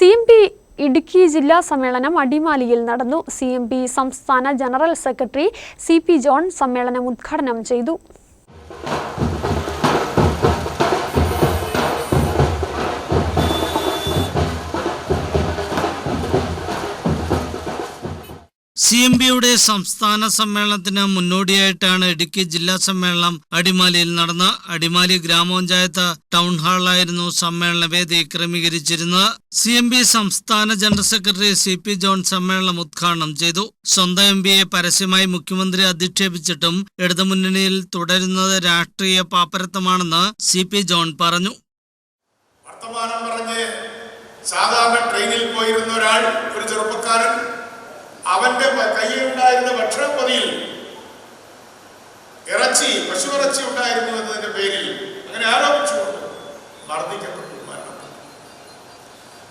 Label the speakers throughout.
Speaker 1: C M P Idukki ജില്ലാ സമ്മേളനം അടിമാലിയിൽ നടന്നു. സി എം പി സംസ്ഥാന general secretary C P John സമ്മേളനം ഉദ്ഘാടനം ചെയ്തു.
Speaker 2: സി എം ബിയുടെ സംസ്ഥാന സമ്മേളനത്തിന് മുന്നോടിയായിട്ടാണ് ഇടുക്കി ജില്ലാ സമ്മേളനം അടിമാലിയിൽ നടന്ന. അടിമാലി ഗ്രാമപഞ്ചായത്ത് ടൗൺ ഹാളിലായിരുന്നു സമ്മേളന വേദി ക്രമീകരിച്ചിരുന്നത്. സി എം ബി സംസ്ഥാന general secretary C P John സമ്മേളനം ഉദ്ഘാടനം ചെയ്തു. സ്വന്തം എം പിയെ പരസ്യമായി മുഖ്യമന്ത്രി അധിക്ഷേപിച്ചിട്ടും ഇടതുമുന്നണിയിൽ തുടരുന്നത് രാഷ്ട്രീയ പാപ്പരത്വമാണെന്ന് സി പി ജോൺ പറഞ്ഞു.
Speaker 3: വർത്തമാനം പറഞ്ഞ് സാധാരണ ട്രെയിനിൽ പോയിരുന്ന ഒരാൾ അവന്റെ പ- കയ്യിലുണ്ടായിരുന്ന ഭക്ഷണപ്പൊതിയിൽ ഇറച്ചി പശു ഇറച്ചി ഉണ്ടായിരുന്നു എന്നതിന്റെ പേരിൽ അങ്ങനെ ആരോപിച്ചുകൊണ്ട് മർദ്ദിക്കപ്പെട്ടു മരണപ്പെട്ടു.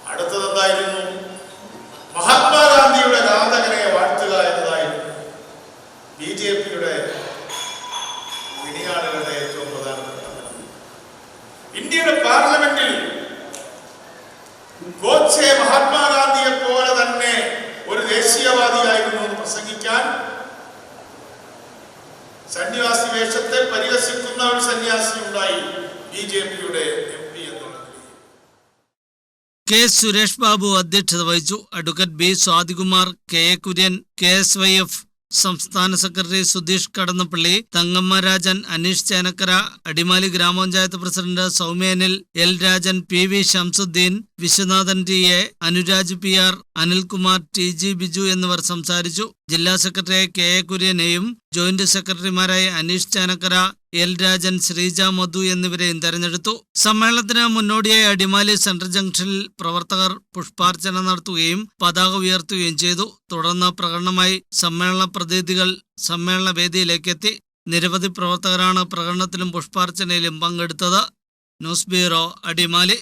Speaker 3: അടുത്തത് എന്തായിരുന്നു? മഹാത്മാഗാന്ധിയുടെ ഘാതകനെ വാഴ്ത്തുക എന്നതായിരുന്നു ബി ജെ പിയുടെ ഏറ്റവും പ്രധാനപ്പെട്ട ഇന്ത്യയുടെ പാർലമെന്റിൽ ഗോഡ്സെ ഒരു ദേശീയവാദിയായിരുന്നു എന്ന് പ്രസംഗിക്കാൻ സന്യാസി വേഷത്തെ പരിഹസിക്കുന്ന ഒരു സന്യാസി ഉണ്ടായി ബി ജെ പിയുടെ എം പി എന്നുള്ളത്
Speaker 2: കെ സുരേഷ് ബാബു അധ്യക്ഷത വഹിച്ചു. Advocate B Swathikumar K A Kurian K S Y F സംസ്ഥാന സെക്രട്ടറി സുധീഷ് കടന്നപ്പള്ളി തങ്ങമ്മ രാജൻ അനീഷ് ചേനക്കര അടിമാലി ഗ്രാമപഞ്ചായത്ത് president സൗമ്യനിൽ L Rajan P V Shamsudheen Viswanathan T A Anuraj P R Anilkumar T G Biju എന്നിവർ സംസാരിച്ചു. ജില്ലാ secretary K A കുര്യനെയും joint സെക്രട്ടറിമാരായ Aneesh Chanakkara L Rajan Sreeja Madhu എന്നിവരെയും തെരഞ്ഞെടുത്തു. സമ്മേളനത്തിന് മുന്നോടിയായി അടിമാലി സെൻട്രൽ ജംഗ്ഷനിൽ പ്രവർത്തകർ പുഷ്പാർച്ചന നടത്തുകയും പതാക ഉയർത്തുകയും ചെയ്തു. തുടർന്ന് പ്രകടനമായി സമ്മേളന പ്രതിനിധികൾ സമ്മേളന വേദിയിലേക്കെത്തി. നിരവധി പ്രവർത്തകരാണ് പ്രകടനത്തിലും പുഷ്പാർച്ചനയിലും പങ്കെടുത്തത്. News bureau Adimali.